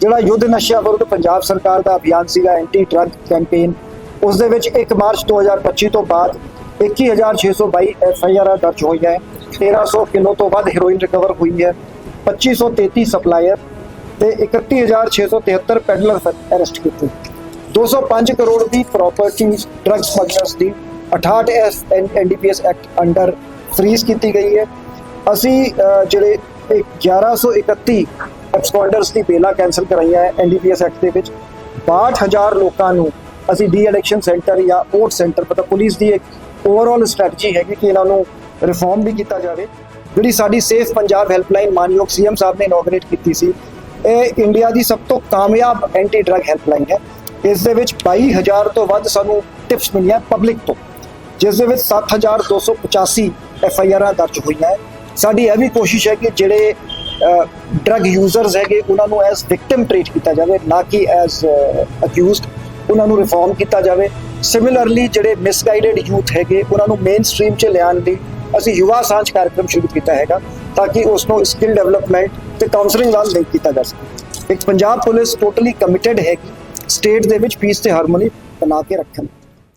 ਜਿਹੜਾ ਯੁੱਧ ਨਸ਼ਿਆਂ ਵਿਰੁੱਧ ਪੰਜਾਬ ਸਰਕਾਰ ਦਾ ਅਭਿਆਨ ਸੀਗਾ ਐਂਟੀ ਡਰੱਗ ਕੈਂਪੇਨ ਉਸ ਦੇ ਵਿੱਚ 1 ਮਾਰਚ 2025 ਤੋਂ ਬਾਅਦ 21622 ਐਫ ਆਈ ਆਰ ਦਰਜ ਹੋਈਆਂ ਹੈ 1300 ਕਿਲੋ ਤੋਂ ਵੱਧ ਹੈਰੋਇਨ ਰਿਕਵਰ ਹੋਈ ਹੈ 2533 ਸਪਲਾਇਰ ਤੇ 31673 ਪੈਡਲਰ ਅਰੈਸਟ ਕੀਤੇ। 205 ਕਰੋੜ ਦੀ ਪ੍ਰਾਪਰਟੀ ਡਰੱਗ ਸਮਗਲਰਸ ਦੀ 68 S NDPS act under freeze ਕੀਤੀ ਗਈ ਹੈ। ਅਸੀਂ ਅਹ, ਜਿਹੜੇ ਇਹ 1131 ਐਬਸਕੌਂਡਰਸ ਦੀ ਬੇਲਾ ਕੈਨਸਲ ਕਰਾਈਆਂ ਹੈ ਐਨਡੀਪੀਐਸ ਐਕਟ ਦੇ ਵਿੱਚ। 62000 ਲੋਕਾਂ ਨੂੰ ਅਸੀਂ ਡੀ ਐਡਿਕਸ਼ਨ ਸੈਂਟਰ ਜਾਂ ਓਟ ਸੈਂਟਰ ਪਤਾ ਪੁਲਿਸ ਦੀ ਇੱਕ ਓਵਰਆਲ ਸਟ੍ਰੈਟਜੀ ਹੈਗੀ ਕਿ ਇਹਨਾਂ ਨੂੰ ਰਿਫਾਰਮ ਵੀ ਕੀਤਾ ਜਾਵੇ। ਜਿਹੜੀ ਸਾਡੀ ਸੇਫ ਪੰਜਾਬ ਹੈਲਪਲਾਈਨ ਮਾਨਯੋਗ ਸੀਐਮ ਸਾਹਿਬ ਨੇ ਇਨੋਗਰੇਟ ਕੀਤੀ ਸੀ, ਇਹ ਇੰਡੀਆ ਦੀ ਸਭ ਤੋਂ ਕਾਮਯਾਬ ਐਂਟੀ ਡਰੱਗ ਹੈਲਪਲਾਈਨ ਹੈ। ਇਸ ਦੇ ਵਿੱਚ 22000 ਤੋਂ ਵੱਧ ਸਾਨੂੰ ਟਿਪਸ ਮਿਲੀਆਂ ਪਬਲਿਕ ਤੋਂ, ਜਿਸ ਦੇ ਵਿੱਚ 7285 ਐਫ ਆਈ ਆਰਾਂ ਦਰਜ ਹੋਈਆਂ ਹੈ। ਸਾਡੀ ਇਹ ਵੀ ਕੋਸ਼ਿਸ਼ ਹੈ ਕਿ ਜਿਹੜੇ ਡਰੱਗ ਯੂਜ਼ਰਸ ਹੈਗੇ, ਉਹਨਾਂ ਨੂੰ ਐਜ਼ ਵਿਕਟਿਮ ਟ੍ਰੀਟ ਕੀਤਾ ਜਾਵੇ, ਨਾ ਕਿ ਐਜ਼ ਅਕਿਊਜ਼ਡ ਉਹਨਾਂ ਨੂੰ ਰਿਫਾਰਮ ਕੀਤਾ ਜਾਵੇ। ਸਿਮਿਲਰਲੀ ਜਿਹੜੇ ਮਿਸਗਾਈਡਡ ਯੂਥ ਹੈਗੇ, ਉਹਨਾਂ ਨੂੰ ਮੇਨ ਸਟ੍ਰੀਮ 'ਚ ਲਿਆਉਣ ਲਈ ਅਸੀਂ ਯੁਵਾ ਸਾਂਝ ਕਾਰਜਕ੍ਰਮ ਸ਼ੁਰੂ ਕੀਤਾ ਹੈਗਾ, ਤਾਂ ਕਿ ਉਸ ਨੂੰ ਸਕਿੱਲ ਡਿਵੈਲਪਮੈਂਟ ਤੇ ਕਾਉਂਸਲਿੰਗ ਨਾਲ ਲਿੰਕ ਕੀਤਾ ਜਾ ਸਕੇ। ਇੱਕ ਪੰਜਾਬ ਪੁਲਿਸ ਟੋਟਲੀ ਕਮਿਟਡ ਹੈ ਸਟੇਟ ਦੇ ਵਿੱਚ ਪੀਸ ਤੇ ਹਾਰਮੋਨੀ ਬਣਾ ਕੇ ਰੱਖਣ